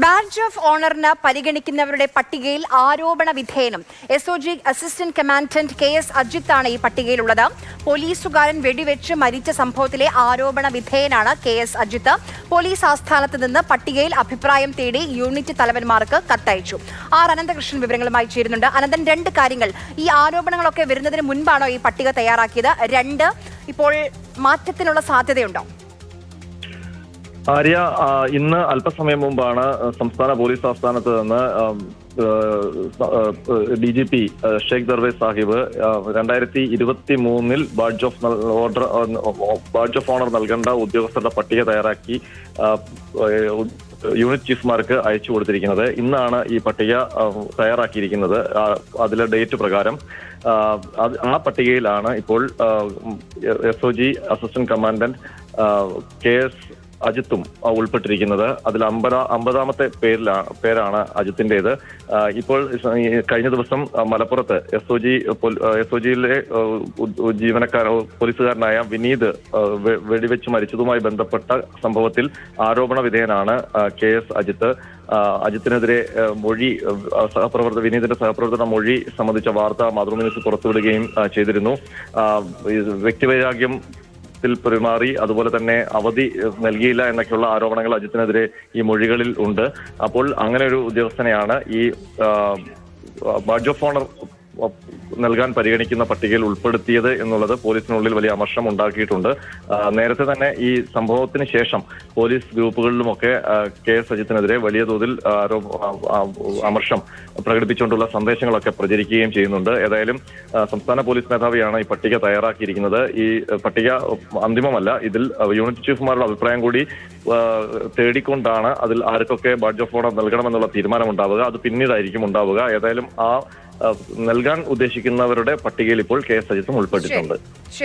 Badge of ഓണറിന് പരിഗണിക്കുന്നവരുടെ പട്ടികയിൽ ആരോപണ വിധേയനും. S O G assistant commandant K S അജിത്താണ് ഈ പട്ടികയിലുള്ളത്. പോലീസുകാരൻ വെടിവെച്ച് മരിച്ച സംഭവത്തിലെ ആരോപണ വിധേയനാണ് കെ എസ് അജിത്ത് പോലീസ് ആസ്ഥാനത്ത് നിന്ന് പട്ടികയിൽ അഭിപ്രായം തേടി യൂണിറ്റ് തലവന്മാർക്ക് കത്തയച്ചു. ആർ അനന്തകൃഷ്ണൻ വിവരങ്ങളുമായി ചേരുന്നുണ്ട്. അനന്തൻ രണ്ട് കാര്യങ്ങൾ. ഈ ആരോപണങ്ങളൊക്കെ വരുന്നതിന് മുൻപാണോ ഈ പട്ടിക തയ്യാറാക്കിയത്? രണ്ട് ഇപ്പോൾ മാറ്റത്തിനുള്ള സാധ്യതയുണ്ടോ? ആര്യ ഇന്ന് അല്പസമയം മുമ്പാണ് സംസ്ഥാന പോലീസ് ആസ്ഥാനത്ത് നിന്ന് D G P Sheikh Darvesh Sahib രണ്ടായിരത്തി ഇരുപത്തി മൂന്നിൽ badge of order badge of honour നൽകേണ്ട ഉദ്യോഗസ്ഥരുടെ പട്ടിക തയ്യാറാക്കി യൂണിറ്റ് ചീഫ്മാർക്ക് അയച്ചു കൊടുത്തിരിക്കുന്നത്. ഇന്നാണ് ഈ പട്ടിക തയ്യാറാക്കിയിരിക്കുന്നത്. അതിലെ ഡേറ്റ് പ്രകാരം ആ പട്ടികയിലാണ് ഇപ്പോൾ S O G assistant commandant K S അജിത്തും ഉൾപ്പെട്ടിരിക്കുന്നത്. അതിൽ അമ്പത അമ്പതാമത്തെ പേരിലാണ് പേരാണ് അജിത്തിന്റെത്. ഇപ്പോൾ കഴിഞ്ഞ ദിവസം മലപ്പുറത്ത് S O G S O ജിയിലെ ജീവനക്കാര പോലീസുകാരനായ വിനീത് വെടിവെച്ച് മരിച്ചതുമായി ബന്ധപ്പെട്ട സംഭവത്തിൽ ആരോപണ വിധേയനാണ് കെ എസ് അജിത്ത്. അജിത്തിനെതിരെ മൊഴി സഹപ്രവർത്തക വിനീതിന്റെ സഹപ്രവർത്തന മൊഴി സംബന്ധിച്ച വാർത്ത മാതൃഭൂമി ന്യൂസ് പുറത്തുവിടുകയും ചെയ്തിരുന്നു. വ്യക്തിവൈരാഗ്യം ത്തിൽ പെരുമാറി അതുപോലെ തന്നെ അവധി നൽകിയില്ല എന്നൊക്കെയുള്ള ആരോപണങ്ങൾ അജിത്തിനെതിരെ ഈ മൊഴികളിൽ ഉണ്ട്. അപ്പോൾ അങ്ങനെ ഒരു ഉദ്യോഗസ്ഥനെയാണ് ഈ ബാഡ്ജ് ഓഫ് ഓണർ നൽകാൻ പരിഗണിക്കുന്ന പട്ടികയിൽ ഉൾപ്പെടുത്തിയത് എന്നുള്ളത് പോലീസിനുള്ളിൽ വലിയ അമർഷം ഉണ്ടാക്കിയിട്ടുണ്ട്. നേരത്തെ തന്നെ ഈ സംഭവത്തിന് ശേഷം പോലീസ് ഗ്രൂപ്പുകളിലുമൊക്കെ കെ എസ് അജിത്തിനെതിരെ വലിയ തോതിൽ അമർഷം പ്രകടിപ്പിച്ചുകൊണ്ടുള്ള സന്ദേശങ്ങളൊക്കെ പ്രചരിക്കുകയും ചെയ്യുന്നുണ്ട്. ഏതായാലും സംസ്ഥാന പോലീസ് മേധാവിയാണ് ഈ പട്ടിക തയ്യാറാക്കിയിരിക്കുന്നത്. ഈ പട്ടിക അന്തിമമല്ല ഇതിൽ യൂണിറ്റ് ചീഫുമാരുടെ അഭിപ്രായം കൂടി തേടിക്കൊണ്ടാണ് അതിൽ ആർക്കൊക്കെ ബാഡ്ജ് ഓഫ് ഓണർ നൽകണമെന്നുള്ള തീരുമാനം ഉണ്ടാവുക അത് പിന്നീടായിരിക്കും ഉണ്ടാവുക. ഏതായാലും ആ, നൽകാൻ ഉദ്ദേശിക്കുന്നവരുടെ പട്ടികയിൽ ഇപ്പോൾ കെ എസ് അജിത്തും ഉൾപ്പെട്ടിട്ടുണ്ട്.